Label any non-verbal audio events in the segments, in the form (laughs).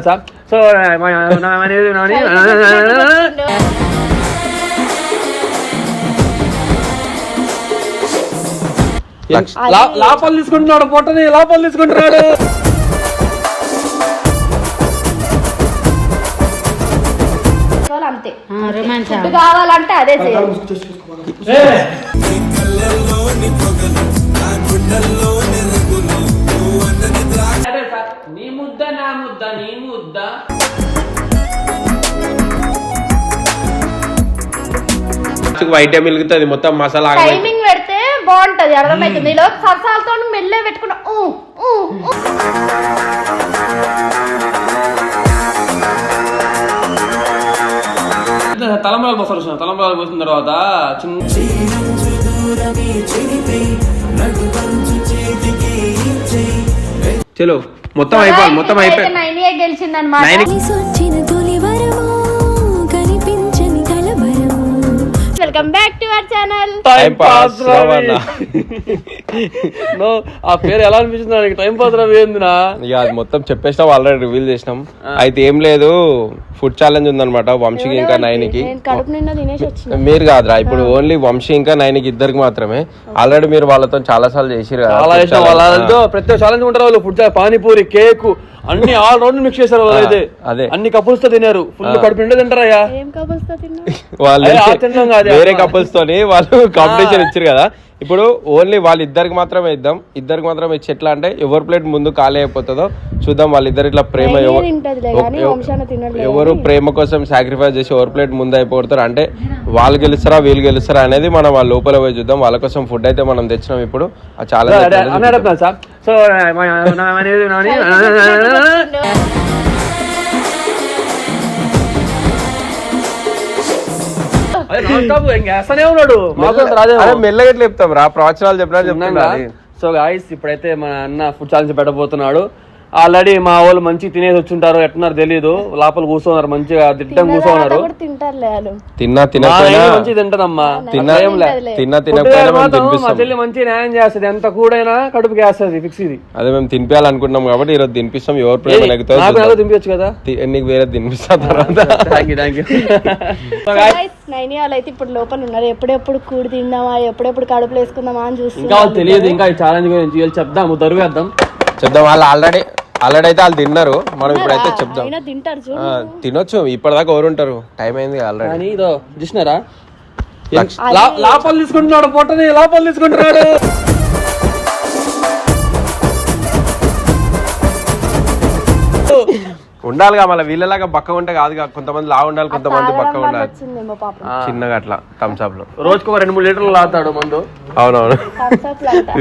Sir so లోపల తీసుకుంటున్నాడు పొట్టని లోపల తీసుకుంటున్నాడు అంతే కావాలంటే అదే చేయాలి ముద్ద నీ ముద్ద వైట్ మిలుగుతుంది మొత్తం మసాలా టైమింగ్ పెడితే బాగుంటది అర్థమవుతుంది ఇలా సరసాలతో మెల్లే పెట్టుకున్నా ఊ, ఊ, ఊ. తలంబరాలు పోస్తారు తలంబరాలు పోసిన తర్వాత చిన్న చలో. మొత్తం అయిపోయింది మొత్తం అయిపోయింది నైనియే గెలిచిందన్నమాట. నైన్ సొచ్చిన తొలి వరము కనిపించని కలవరము. Welcome back to our channel time pass రవాణా. నో ఆ పేరు ఎలా అనిపించింది నాకు టైం పాస్ రవి ఏందినా ఇక అది మొత్తం చెప్పేసినాం ఆల్రెడీ రివీల్ చేసినాం. అయితే ఏం లేదు ఫుడ్ ఛాలెంజ్ ఉందన్నమాట వంశీకి ఇంకా నైన్కి. నేను కడుపు నిండా తినేసి వచ్చిన. మీరు కాదురా ఇప్పుడు ఓన్లీ వంశీ ఇంకా నైన్కి ఇద్దరికి మాత్రమే. ఆల్రెడీ మీరు వాళ్ళతో చాలా సార్లు చేసిరు చాలా. వాళ్ళతో ప్రతి ఛాలెంజ్ ఉంటారు వాళ్ళు ఫుడ్ పానీపూరి కేక్ అన్ని ఆల్ రౌండ్ మిక్స్ చేశారు వాళ్ళైతే అదే. అన్ని కపుల్స్తో తినారు ఫుల్ కడుపు నిండా తింటారయ్యా (laughs) వాళ్ళు వేరే. కపుల్స్ తోని వాళ్ళు కాంపిటీషన్ ఇచ్చారు కదా. ఇప్పుడు ఓన్లీ వాళ్ళిద్దరికి మాత్రమే ఇద్దాం ఇద్దరికి మాత్రమే ఇచ్చి ఎట్లా అంటే ఎవరి ప్లేట్ ముందు ఖాళీ అయిపోతుందో చూద్దాం వాళ్ళిద్దరు ఇట్లా ప్రేమ ఎవరు ప్రేమ కోసం సాక్రిఫైస్ చేసి ఎవరి ప్లేట్ ముందు అయిపోతారు అంటే వాళ్ళు గెలుస్తారా వీళ్ళు గెలుస్తారా అనేది మనం వాళ్ళ లోపల పోయి చూద్దాం వాళ్ళ కోసం ఫుడ్ అయితే మనం తెచ్చినాం ఇప్పుడు ఆ చాలా సో వేస్తూనే ఉన్నాడు. అరే మెల్లగా చెప్తాం రా ప్రవచనాలు చెప్పినా చెప్తున్నా సో గాయస్ ఇప్పుడైతే మన అన్న ఫుడ్ ఛాలెంజ్ పెట్టబోతున్నాడు. ఆల్రెడీ మా వాళ్ళు మంచి తినేసి వచ్చుంటారు ఎట్టున్నారు తెలియదు లోపల కూర్చోన్నారు మంచిగా దిట్టం కూర్చోన్నారు. తిన్నా తినకపోయినా మంచిగా తింటదమ్మా తిన్నా. తిన్నా తినకపోయినా మా చెల్లి మంచి న్యాయం చేస్తుంది. ఎంత కూడైనా కడుపుకి వేస్తుంది ఫిక్స్ ఇది. అదే మేము తినిపించాలనుకుంటున్నాం కాబట్టి ఈరోజు తినిపిస్తాం. ఎవరు ప్రేమ నాకు తినిపించచ్చు కదా? నీకు వేరే తినిపిస్తా తర్వాత. (laughs) అయితే ఇప్పుడు లోపల ఉన్నారు. ఎప్పుడెప్పుడు కూడి తిందామా ఎప్పుడెప్పుడు కడుపులు వేసుకుందామా అని ఇంకా వాళ్ళు తెలియదు ఇంకా ఈ ఛాలెంజ్ గురించి చెప్దాము దరువేద్దాం. చెప్దాం వాళ్ళు ఆల్రెడీ ఆల్రెడీ అయితే వాళ్ళు తిన్నారు. మనం ఇప్పుడైతే చెప్దాం. అయినా తింటారు చూడు. ఆ, తినొచ్చు. ఇప్పటిదాకా ఎవరు ఉంటారు టైం అయింది ఆల్రెడీ ఇదో చూసినారా? లా- లోపల తీసుకుంటున్నాడు పొట్టని లోపల తీసుకుంటున్నాడు. ఉండాలిగా మళ్ళీ వీళ్ళలాగా బక్క ఉంటే కాదుగా కొంతమంది లా ఉండాలి కొంతమంది బక్క ఉండాలి. చిన్నగా అట్లా థమ్స్అప్లో. రోజుకు ఒక రెండు మూడు లీటర్లు లాతాడు మందు. అవునవును.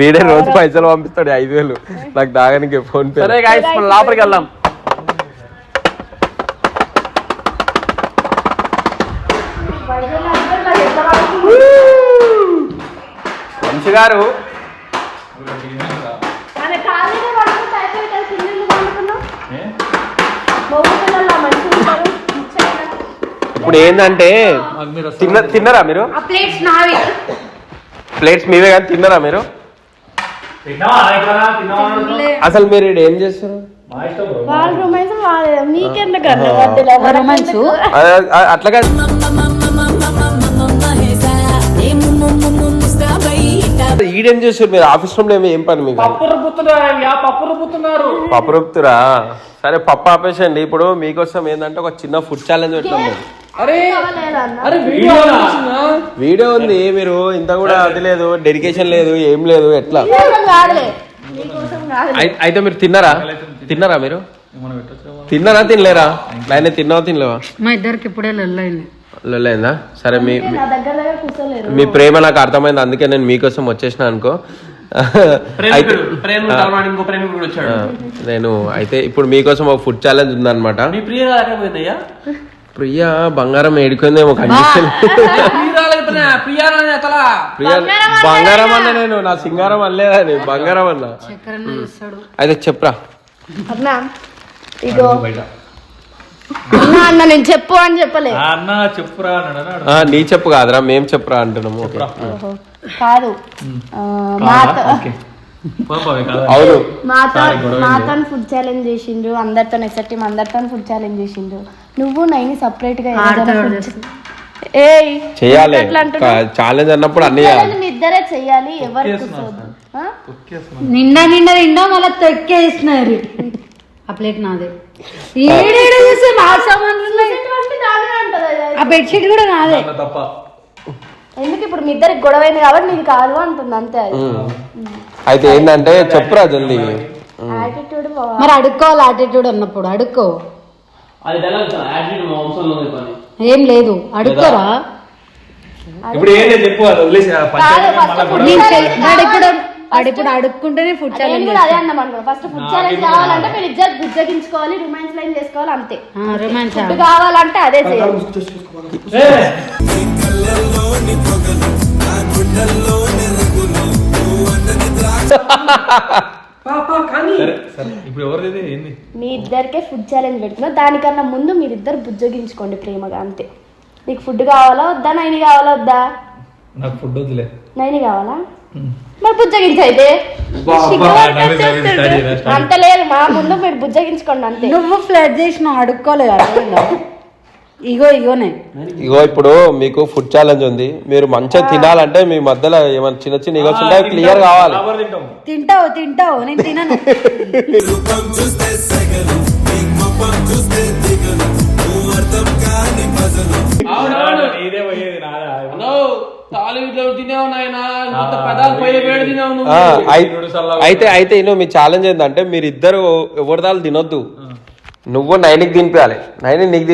వీడే రోజు పైసలు పంపిస్తాడు ఐదు వేలు. నాకు దాగానికి ఫోన్ పే. సరే గాయస్ మనం లోపలికి వెళ్దాం. వంశీ గారు ఆమె కాళ్ళ మీద పడుకుంటే అయిపోయి కదా, కిందెందుకు పడుకున్నావు? మగ పిల్లలు మంచిగా ఉంటారు. ఇప్పుడు ఏంటంటే తిన్న తిన్నారా మీరు? ప్లేట్స్ నావి. ప్లేట్స్ మీవే కానీ తిన్నారా మీరు? అసలు మీరు ఏం చేస్తారు అట్లా కాదు. ఈడేం చేస్తారు మీరు? ఆఫీస్ రూమ్లో ఏమి- ఏం పని మీకు? పప్పు రూపుతురా సరే పప్పు ఆపేసండి. ఇప్పుడు మీకోసం ఏంటంటే ఒక చిన్న ఫుడ్ ఛాలెంజ్ పెట్టాం వీడియో వీడియో ఉంది మీరు ఇంత కూడా అది లేదు డెడికేషన్ లేదు ఏం లేదు ఎట్లా? అయితే మీరు తిన్నారా? తిన్నారా మీరు? తిన్నారా తినలేరా? ఆయన తిన్నావా తినలేవా? మా ఇద్దరికి ఇప్పుడే లొల్లైంది లేదా సరే మీ మీ- నా దగ్గర దగ్గర కూర్చోలేరు. మీ ప్రేమ నాకు అర్థమైంది అందుకే నేను మీకోసం వచ్చేసిన అనుకో. నేను అయితే ఇప్పుడు మీకోసం ఒక ఫుడ్ ఛాలెంజ్ ఉందన్నమాట. మీ ప్రియ బంగారం ఏడుకుందేమో కండిషన్ ప్రియా బంగారం అన్న నేను నా సింగారం అనలేదని బంగారం అన్న అయితే చెప్పరా అన్నా ఇగో అన్నా అన్న నేను చెప్పు అని చెప్పలే అన్న చెప్పురా అన్నాడు ఆ, నీ చెప్పు కాదురా మేం చెప్పురా అంటున్నాము ఓకే ఓహో. కాదు మా అవును. మాతో ఫుడ్ ఛాలెంజ్ చేసిండ్రు అందరితో నెక్స్ట్ టీం అందరితో ఫుడ్ ఛాలెంజ్ చేసిండ్రు. నువ్వు నైని సపరేట్గా ఏయ్ చేయాలి? ఛాలెంజ్ అన్నప్పుడు అన్ని చేయాలి. మీ ఇద్దరే చెయ్యాలి ఎవరు? నిండా నిండా నిండా మళ్ళీ తొక్కేసినారు. ఆ ప్లేట్ నాదే. ఏడేడు చూస్తే నా సామాన్లు. ఆ బెడ్షీట్ కూడా నాదే. తప్ప. ఎందుకు ఇప్పుడు మీ ఇద్దరికి గొడవ అయింది కాబట్టి నీకు కాదు అంటుంది అంతే అది. అయితే ఏంటంటే చెప్పురా జల్దీ యాటిట్యూడ్ మరి అడుక్కోవాలి యాటిట్యూడ్ అన్నప్పుడు అడుక్కో. అది డైలాగ్ యాటిట్యూడ్ మా వంశంలో ఉంది పని. ఏం లేదు అడుక్కోరా? ఇప్పుడు ఏం లేదు చెప్పు అది వదిలేసి ఆ పంచాయతీ కాదు, first మళ్ళా food గొడవ. నేను challenge చెయ్యి- వాడు ఇప్పుడు అడుక్కుంటేనే ఫుడ్ నేను ఛాలెంజ్ కూడా అదే అన్నాం అనుకో ఫస్ట్ ఫుడ్ ఛాలెంజ్ కావాలంటే మీరు ఇద్దరు బుజ్జగించుకోవాలి రొమాన్స్ లైన్ చేసుకోవాలి అంతే. రొమాన్స్ ఫుడ్ కావాలంటే అదే చేయాలి. సరే ఇప్పుడు ఎవరిది ఏంది? మీ ఇద్దరికే ఫుడ్ ఛాలెంజ్ పెడుతున్నా. దానికన్నా ముందు మీరిద్దరు బుజ్జగించుకోండి ప్రేమగా అంతే. నీకు ఫుడ్ కావాలా వద్దా? నైని కావాలా వద్దా? నాకు ఫుడ్ వద్దులే. నైని కావాలా? మరి బుజ్జగించు అయితే బా, సిగ్గు బా, పడి నవ్వి, నవ్వి, వచ్చేస్తుండు. study, study. అంత లేదు మా ముందు మీరు బుజ్జగించుకోండి అంతే. నువ్వు ఫ్లడ్ చేసినావు అడుక్కోలేదు? ఇగో ఇగోనే. ఇగో ఇప్పుడు మీకు ఫుడ్ ఛాలెంజ్ ఉంది. మీరు మంచిగా తినాలంటే మీ మధ్యలో ఏమైనా చిన్న చిన్న ఈగల్స్ ఉంటాయి క్లియర్ కావాలి. తింటావు తింటావు నేను తినను. అయితే అయితే మీ ఛాలెంజ్ ఏంటంటే మీరు ఇద్దరు ఎవరిదాలు తినొద్దు. నువ్వు నైన్కి తినిపించాలి నైన్ నీకు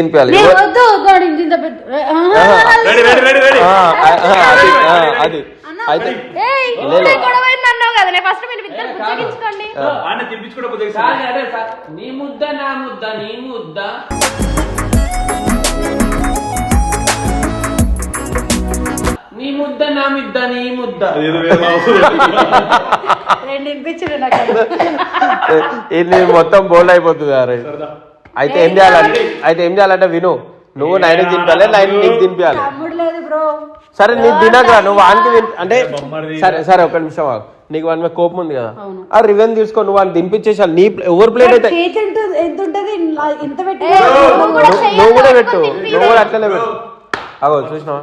ఆ, అది అయితే. నీ ముద్ద నా ముద్ద నీ ముద్ద. నీ ముద్ద నా ముద్ద నీ ముద్ద. రెండు ఇది మొత్తం బోల్డ్ అయిపోతుంది అరే అయితే ఏం చేయాలంటే అయితే ఏం చేయాలంటే విను నువ్వు నైన్ తినిపించాలి నైన్ నీకు తినిపించాలి సరే నీకు తినకరా నువ్వు వానికి తిని అంటే. సరే సరే ఒక నిమిషం ఆగు. నీకు వాని మీద కోపం ఉంది కదా. అవును. ఆ రివెన్ తీసుకో నువ్వు వాడిని తినిపించేసాలి నీ ఎవరి ప్లేట్ అయితే చేతి ఎంత ఎంత ఉంటది? ఇలా ఇంత పెట్టి ఏయ్, నువ్వు కూడా పెట్టు నువ్వు కూడా అట్లనే పెట్టు అగో చూసినావా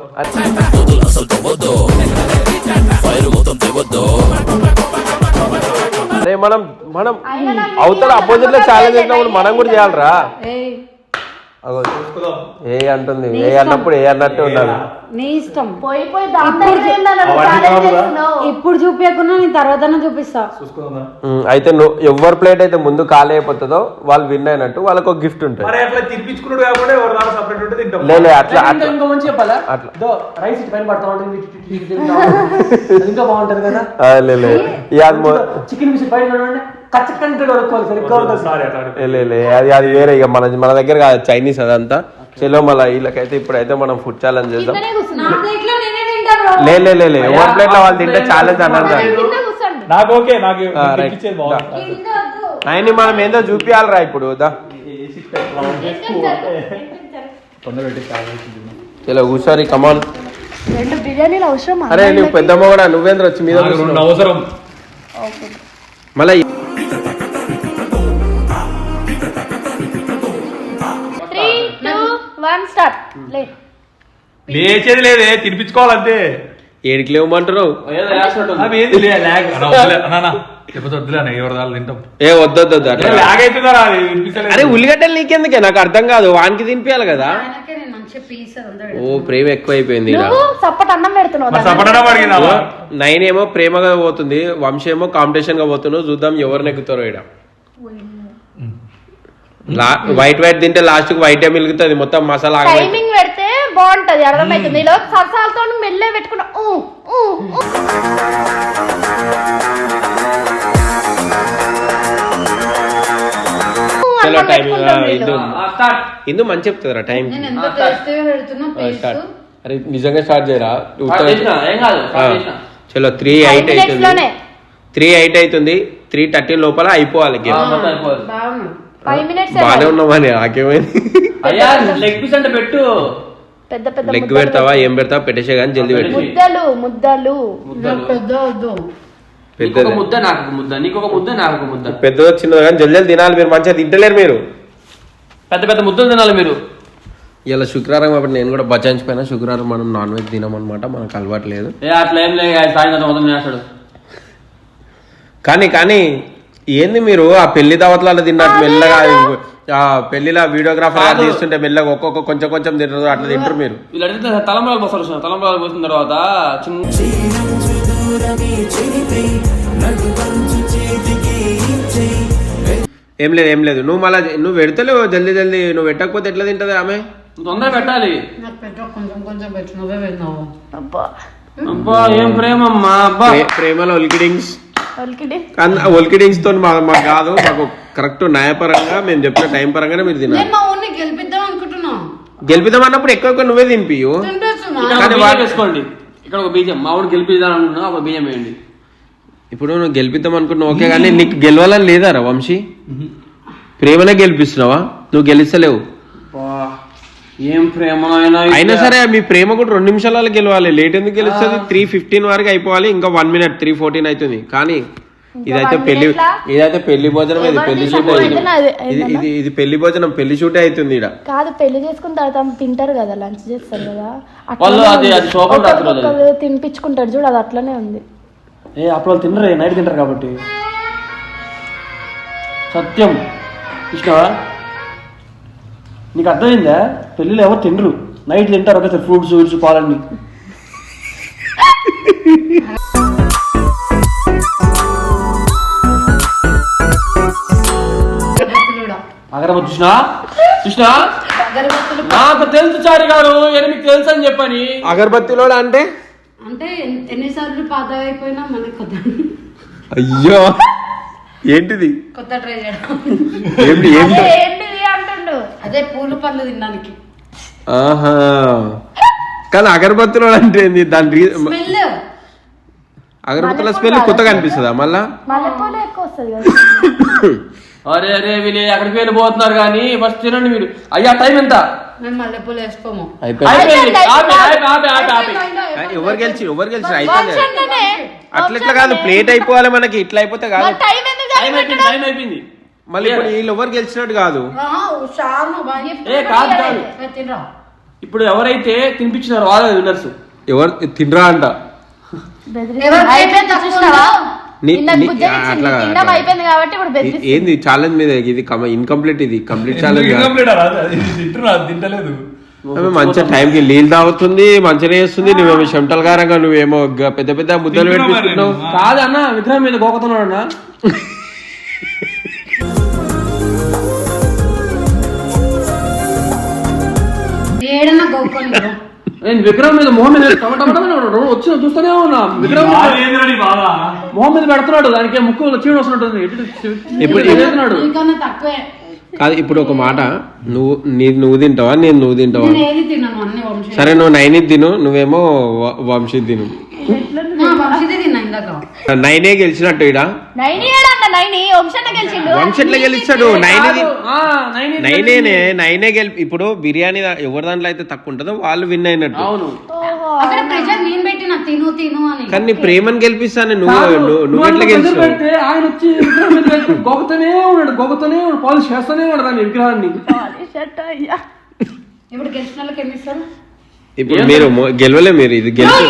అరే మనం మనం అవతల అపోజిట్లో ఛాలెంజ్ చేసినప్పుడు మనం కూడా చేయాలరా. అగో ఏ అంటుంది ఏ అన్నప్పుడు ఏ అన్నట్టు ఉండాలి. నీ ఇష్టం పోయి పోయి ఇప్పుడు చూపించకుండా నేను తర్వాత చూపిస్తా అయితే నువ్వు ఎవరి ప్లేట్ అయితే ముందు ఖాళీ అయిపోతుందో వాళ్ళు విన్ అయినట్టు వాళ్ళకి ఒక గిఫ్ట్ ఉంటుంది మరి అట్లా తిప్పించుకున్నాడు కాకుండా ఎవరు సపరేట్ ఉంటే తింటాం లే లే, అట్లా ఇంకా అట్లా ఇంకో మంచి చెప్పాలా అట్లా. రైస్ ఇటు పైన పడతా ఉంటుంది ఇంకా బాగుంటది కదా ఆ, లే లే ఇక అది మొ- చికెన్ మిషన్ పైన చూడండి అది అది వేరే ఇక మన మన దగ్గర కాదు చైనీస్ అదంతా. చలో మళ్ళీ వీళ్ళకైతే ఇప్పుడైతే మనం ఫుడ్ ఛాలెంజ్ చేద్దాం. కిందనే కూర్చున్నా. నా ప్లేట్లో నేనే తింటా బ్రో లే లే లే లే ఎవరి ప్లేట్లో వాళ్ళు తింటే ఛాలెంజ్ అన్నారు నాకు ఓకే. నైన్ మనం ఏందో చూపియాలరా ఇప్పుడు. చలో కూర్చోరి కమాన్ రెండు బిర్యానీలు అవసరం అరే నువ్వు పెద్దమ్మ కూడా నువ్వేంద్ర వచ్చి మీద అవసరం. మళ్ళీ లేచేది లేదే తినిపించుకోవాలంతే. ఏడికి లేవమంటున్నావు? ఏదో వేస్తున్నట్టు ఉంది. అవి ఏంది? లే లాగ్ అన్న వద్దులే. అన్న అన్న. లేకపోతే వద్దులే అన్న ఎవరి దాని తింటాం. ఏ వద్దొద్దు అరే ఉల్లిగడ్డలు నీకెందుకే? నాకు అర్థం కాదు. వానికి తినిపించాలి కదా. ఓ ప్రేమ ఎక్కువైపోయింది సప్పటి అన్నం పెడుతున్నావు నైన్ ఏమో ప్రేమగా పోతుంది వంశ ఏమో కాంపిటీషన్గా పోతున్నావు చూద్దాం ఎవరు నెక్కుతారో ఇక్కడ వైట్ వైట్ తింటే లాస్ట్కి వైట్ మిలుగుతుంది మొత్తం మసాలా. టైమింగ్ పెడితే బాగుంటది అర్థమవుతుంది ఇలా సరసాలతో మెల్లే పెట్టుకున్నా ఊ, ఇందు మంచి చెప్తుందిరా టైం? అరే నిజంగా స్టార్ట్ చేయరా. చలో త్రీ ఎయిట్ అవుతుంది. త్రీ ఎయిట్ అవుతుంది. త్రీ థర్టీ లోపల అయిపోవాలి గేమ్. బాగానే ఉన్నామని నాకేమైంది లెగ్ పీస్ అంటే పెట్టు. పెద్ద పెద్ద లెగ్ పెడతావా? ఏం పెడతావా? పెట్టేసే కానీ జల్దీ పెట్టు. ముద్దలు ముద్దలు. పెద్ద వద్దు. ముద్ద నాకు ముద్ద నీకు ఒక ముద్ద నాకు ఒక ముద్ద. పెద్దదో చిన్నదో కానీ జల్ది జల్ది తినాలి మీరు మంచిగా తింటలేరు మీరు. పెద్ద పెద్ద ముద్దలు తినాలి మీరు. ఇలా శుక్రవారం కాబట్టి నేను కూడా బచాయించిపోయినా శుక్రవారం మనం నాన్ వెజ్ తినమన్నమాట. మనకు అలవాటు లేదు. ఏ అట్లా ఏం లేదు సాయంత్రం మొదలు చేస్తాడు కానీ కానీ ఏంది మీరు? ఆ పెళ్ళి దావత్లలో తిన్నట్టు మెల్లగా ఆ పెళ్ళిలో వీడియోగ్రాఫర్ గారు తీస్తుంటే మెల్లగా ఒక్కొక్క కొంచెం కొంచెం తింటారు అట్లా తింటారు మీరు. వీళ్ళు అడిగితే తలంబరాలు పోస్తారు తలంబరాలు పోసిన తర్వాత చిన్న ఏం లేదు ఏం లేదు. నువ్వు మళ్ళీ నువ్వు పెడతలేవు జల్దీ జల్దీ నువ్వు పెట్టకపోతే ఎట్లా తింటది ఆమె? తొందర పెట్టాలి. నాకు పెట్ట కొంచెం కొంచెం పెట్టు. నువ్వే పెట్టినావు. అబ్బా. అబ్బా ఏం ప్రేమమ్మా అబ్బా. ప్రే- ప్రేమలో ఒలికిడింగ్స్ ఒలికిడింగ్స్తో మా మాకు కాదు మాకు కరెక్ట్ న్యాయపరంగా మేము చెప్పిన టైం పరంగానే మీరు తినాలి. నేను మా ఊరిని గెలిపిద్దాం అనుకుంటున్నా. గెలిపిద్దాం అన్నప్పుడు ఎక్కువ ఎక్కువ నువ్వే తినిపియు. ఇక్కడ ఒక బీజం వేసుకోండి. ఇక్కడ ఒక బీజం. మా ఊడు గెలిపిద్దాం అనుకున్నా ఒక బీజం వేయండి. ఇప్పుడు నువ్వు గెలిపిద్దాం అనుకున్నావు ఓకే కానీ నీకు గెలవాలని లేదారా వంశీ? ప్రేమనే గెలిపిస్తున్నావా? నువ్వు గెలిస్తలేవు. ఏం ప్రేమ అయినా అయినా సరే మీ ప్రేమ కూడా రెండు నిమిషాలలో గెలవాలి. లేట్ ఎందుకు గెలుస్తుంది? త్రీ ఫిఫ్టీన్ వరకు అయిపోవాలి ఇంకా వన్ మినిట్ త్రీ ఫోర్టీన్ అవుతుంది. కానీ ఇదైతే పెళ్ళి? ఇదైతే పెళ్ళి భోజనం ఇది పెళ్ళి షూట్ ఇది? ఇది పెళ్ళి భోజనం పెళ్ళి షూట్ అవుతుంది ఇక్కడ కాదు పెళ్ళి చేసుకున్న తర్వాత తింటారు కదా లంచ్ చేస్తారు కదా. తినిపించుకుంటారు. చూడు అది అట్లనే ఉంది. ఏ అప్పుడు వాళ్ళు తినరే నైట్ తింటారు కాబట్టి. సత్యం. ఇష్టవా నీకు అర్థమైందా? పెళ్ళిలో ఎవరు తినరు. నైట్ తింటారు ఒకసారి ఫ్రూట్స్ ఫ్రూట్స్ పాలన్నీ. అగరబత్తి చూసినా? చూసినా? నాకు తెలుసు చారి గారు మీకు తెలుసు అని చెప్పని. అగరబత్తిలో అంటే? అంటే ఎన్- ఎన్నిసార్లు పాత అయిపోయినా మనకి కొత్త అయ్యో! ఏంటిది? కొత్త ట్రై చేయడం. ఏంటి ఏంటి? అదే ఏంటిది అంటుండు. అదే పూలు పండ్లు తినడానికి. ఆహా! కానీ అగరబత్తిలో అంటే ఏంది? దాని రీ- స్మెల్ అగరబత్తుల స్మెల్ కొత్తగా అనిపిస్తుందా మళ్ళా? మల్లెపూలు ఎక్కువ వస్తుంది కదా. (laughs) అరే అరే వీళ్ళు అక్కడికి వెళ్ళిపోతున్నారు కానీ ఫస్ట్ తినండి మీరు. అయ్యా టైం ఎంత? మేము మల్లెపూలు వేసుకోము అయిపోయింది అయిపోయింది ఆపి, ఆపి, ఆపి, ఆపి, ఆపి. ఎవరు గెలిచి ఎవరు గెలిచి వంశన్ననే. అట్లా ఇట్లా కాదు ప్లేట్ అయిపోవాలి మనకి ఇట్లా అయిపోతే కాదు. టైం అయిపోయింది టైం అయిపోయింది. మళ్ళీ ఇప్పుడు వీళ్ళు ఎవరు గెలిచినట్టు కాదు. కాదు కాదు. ఇప్పుడు ఎవరైతే తినిపించినారో వాళ్ళే విన్నర్స్ ఎవరు తినరా అంట. ఏంది ఛాలెంజ్ మీద ఇది ఇన్కంప్లీట్ ఇది కంప్లీట్ ఛాలెంజ్ తింటలేదు. మంచిగా టైంకి నీళ్ళు తాగుతుంది మంచిగా చేస్తుంది. నువ్వేమో చెమటల గారంగా నువ్వేమో పెద్ద పెద్ద ముద్దలు పెట్టిస్తున్నావు. నేను. కాదు అన్న విగ్రహం మీద గోకుతున్నాడు అన్న. ఏడన్నా గోక్కొని రా. నేను విగ్రహం మీద మొహం మీద వచ్చిన చూస్తూనే ఉన్నా. విగ్రహం మీద బాగా ఏందిరా నీ బాధ మొహం మీద పెడుతున్నాడు. దానికి ముక్కు చీడ వస్తున్నట్టుంది కాదు ఇప్పుడు ఒక మాట. నువ్వు నీ నువ్వు తింటావా? నేను నువ్వు తింటావా? నేను ఏది తిన్నాను అన్ని వంశీ సరే నువ్వు నైని తిను నువ్వేమో వంశీ తిను. నైనే గెలిచినట్టు ఇడ నైని ఏడన్న నైని. వంశన్న గెలిచిండు. వంశీ ఎట్లా గెలిచాడు నైనే నైని గెలిపి ఇప్పుడు బిర్యానీ ఎవరి దాంట్లో అయితే తక్కువ ఉంటుందో వాళ్ళు విన్ అయినట్టు. అవును. ఓహో. అక్కడ ప్రెషర్ నేను పెట్టిన తిను తిను అని. కానీ నీ ప్రేమను గెలిపిస్తాను నువ్వు నువ్వు ఎట్లా అట్లా గెలిచావు? ఆయన వచ్చి ఉన్నాడు గోకుతూనే ఉన్నాడు పాలిష్ చేస్తూనే ఉన్నాడు దాని విగ్రహాన్ని. షర్ట్ అయ్యా. ఇప్పుడు గెలిచిన వాళ్ళకి ఏమి ఇస్తారు? ఇప్పుడు మీరు గెలవలే మీరు. ఇది గెలిచి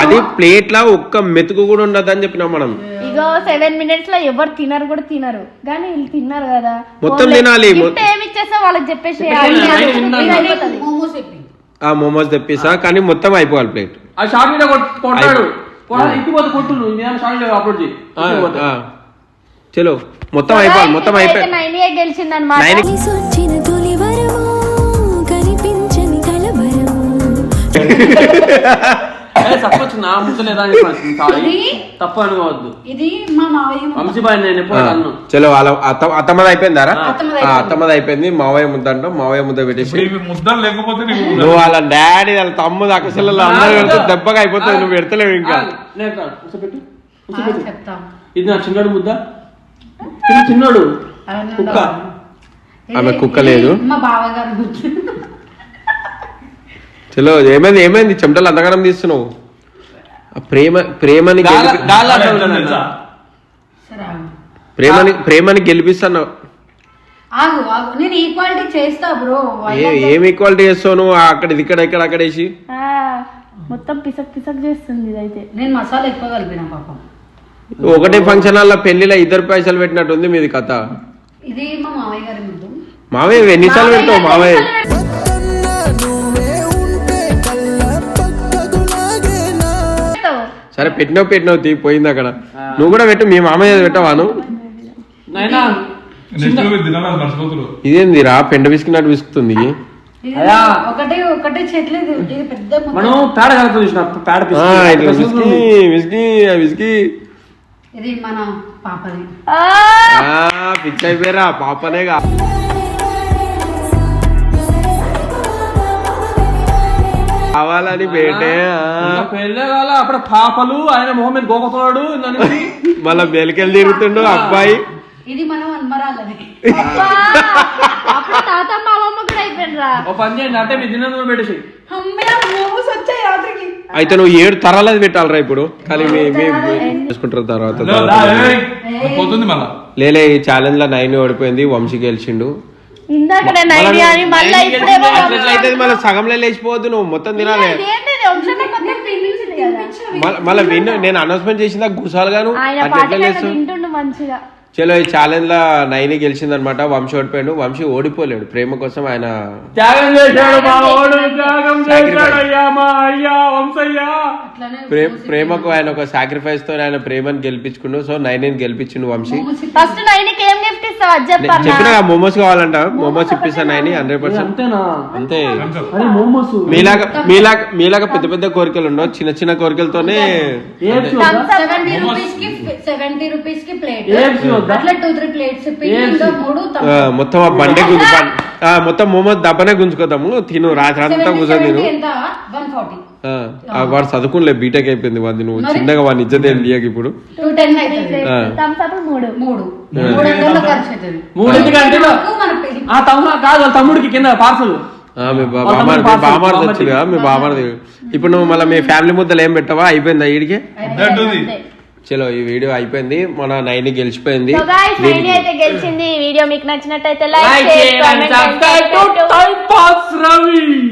అది ప్లేట్ లా ఒక్క మెతుకు కూడా ఉండదు అని చెప్పినాం మనం. ఇగో సెవెన్ మినిట్స్లో ఎవరు తినరు కూడా తినరు. కానీ వీళ్ళు తిన్నారు కదా. మొత్తం తినాలి, మొత్తం. ఏమి ఇచ్చేస్తా వాళ్ళకి చెప్పేసి ఆ మోమోస్ తెప్పిస్తా కానీ మొత్తం అయిపోవాలి ప్లేట్. ఆ షార్ట్ వీడియో కొట్- కొట్టాడు. ఇంటిపోతే షార్ట్ వీడియో అప్లోడ్ చేయి. చలో మొత్తం అయిపోవాలి మొత్తం అయిపోయి నైనియే గెలిచింది తొలి వరము కనిపించని కలవరము. (laughs) తప్పు వచ్చింది నా లేదా అని చెప్పాను. సారీ ఇది? తప్పు అనుకోవద్దు. ఇది మా మావయ్య. వంశీబాయ్ నేను ఎప్పుడు అన్ను చలో వాళ్ళ అత్త అత్తమ్మది అయిపోయిందారా అత్తమ్మది ఆ, అత్తమ్మది అయిపోయింది మావయ్య ముద్ద అంటాం మావయ్య ముద్ద పెట్టేసి. ఇవి ముద్దలు లేకపోతే నీకు నువ్వు వాళ్ళ డాడీ వాళ్ళ తమ్ముడు అక్కసలు అందరూ పెడితే దెబ్బగా అయిపోతుంది నువ్వు పెడతలేవు ఇంకా. నేను కాదు. చెప్తా. ఇది నా చిన్నడు ముద్ద. చిన్న చిన్నోడు. కుక్క. ఇది- ఆమె కుక్క ఇది లేదు. మా బావగారు. చలో ఏమైంది ఏమైంది? చెమటలు అంతగానం తీస్తున్నావు. ప్రేమ ప్రేమని గెలిపి డాలా తెలుసా? సరే ఆగు. ప్రేమని ప్రేమని గెలిపిస్తాను ఆగు ఆగు. నేను ఈక్వాలిటీ చేస్తా బ్రో ఏ- ఏం ఈక్వాలిటీ చేస్తావు నువ్వు? అక్కడ ఇది ఇక్కడ ఇక్కడ అక్కడ వేసి. ఆ, మొత్తం పిసక్ పిసక్ చేస్తుంది ఇదైతే. నేను మసాలా ఎక్కువ కలిపిన పాపం. ఒకటే ఫంక్షన్ హాల్లో పెళ్ళిలో ఇద్దరు పైసలు పెట్టినట్టు ఉంది మీది కథ. ఇది మా మామయ్య గారి ముద్దు. మావయ్య ఎన్నిసార్లు పెడతావు మావయ్య సరే పెట్టినావు పెట్టినావు తీ పోయింది అక్కడ. నువ్వు కూడా పెట్టు మీ మామయ్య పెట్టవాను. ఇదేంది రా పెండ విసుకున్నట్టు విసుకుతుంది. మనం పేడ చూసిన పేడ ఆ, ఇట్లా విసికి విసికి విసికి. ఇది మన పాపది. ఆ, పిచ్చి అయిపోయారా పాపనేగా కావాలని ఆ. పెళ్ళే కాల అప్పుడు పాపలు ఆయన మొహం మీద గోకుతున్నాడు దానికి మళ్ళా బెలికెళ్ళి తిరుగుతుండు అబ్బాయి. ఇది మనం అన్మరాలది అప్పుడు తాత మా అమ్మమ్మ కూడా అయిపోయినరా? ఒక పని చేయండి అంటే మీ దిన పెట్టేసి. అమ్మయ్య మోమోస్ వచ్చాయి రాత్రికి. అయితే నువ్వు ఏడు తరాలది పెట్టాలరా ఇప్పుడు. కానీ చేసుకుంటారు తర్వాత పోతుంది మళ్ళా. లేలే ఈ ఛాలెంజ్లో నైన్ ఓడిపోయింది వంశీ గెలిచిండు. ఇందాక నైన్ అని మళ్ళీ ఇప్పుడేమో ఎట్లయితే మళ్ళీ సగంలో లేచిపోవద్దు నువ్వు మొత్తం తినాలి. మళ్ళీ విన్ నేను అనౌన్స్మెంట్ చేసిందా? గుసాలు గాను ఆయన అట్లా తింటుండు మంచిగా. చలో ఈ ఛాలెంజ్లో నైన్ గెలిచింది అనమాట వంశీ ఓడిపోయాడు. వంశీ ఓడిపోలేడు. ప్రేమ కోసం ఆయన త్యాగం చేశాడు మా వాడు త్యాగం చేశాడు అయ్యా మా అయ్యా వంశయ్యా. అట్లానే ప్రే- ప్రేమకు ఆయన ఒక సాక్రిఫైస్తో ఆయన ప్రేమని గెలిపించుకుండు సో నైన్ గెలిపించిండు వంశీ. ఫస్ట్ నైన్కి ఏం గిఫ్ట్ ఇస్తావు? అది నేను చెప్పన్నా చెప్పిన మోమోస్ కావాలంట. మోమోస్ ఇప్పిస్తాను నైన్ హండ్రెడ్ పర్సెంట్. అంతేనా? అంతే. అరే మోమోస్. మీలాగా మీలాగా మీలాగా పెద్ద పెద్ద కోరికలు ఉండవు. చిన్న చిన్న కోరికలతోనే ఏఎఫ్సి సెవెంటీ రూపీస్కి సెవెంటీ రూపీస్కి ప్లేట్ ఏఎఫ్సి మొత్తం ఆ బండే గుంజు మొత్తం మోమోస్ దబ్బనే గుంజుకోదాము తిను రాత్రి అంతా కూర్చొని తిను. వాడు చదువుకునిలే బీటెక్ అయిపోయింది వాడిని నువ్వు చిన్నగా వాడిని ఇజ్జత ఏం తీయక ఇప్పుడు. తమ్ముడికి కింద పార్సల్ మీ బామార్ది బామార్ది వచ్చింది మీ బామార్ది ఇప్పుడు నువ్వు మళ్ళీ మీ ఫ్యామిలీ ముద్దలు ఏం పెట్టవా? అయిపోయిందా ఈడికి? చలో ఈ వీడియో అయిపోయింది. మన నైన్ గెలిచిపోయింది. అయితే గెలిచింది. ఈ వీడియో మీకు నచ్చినట్టయితే లైక్ లైక్ చేయండి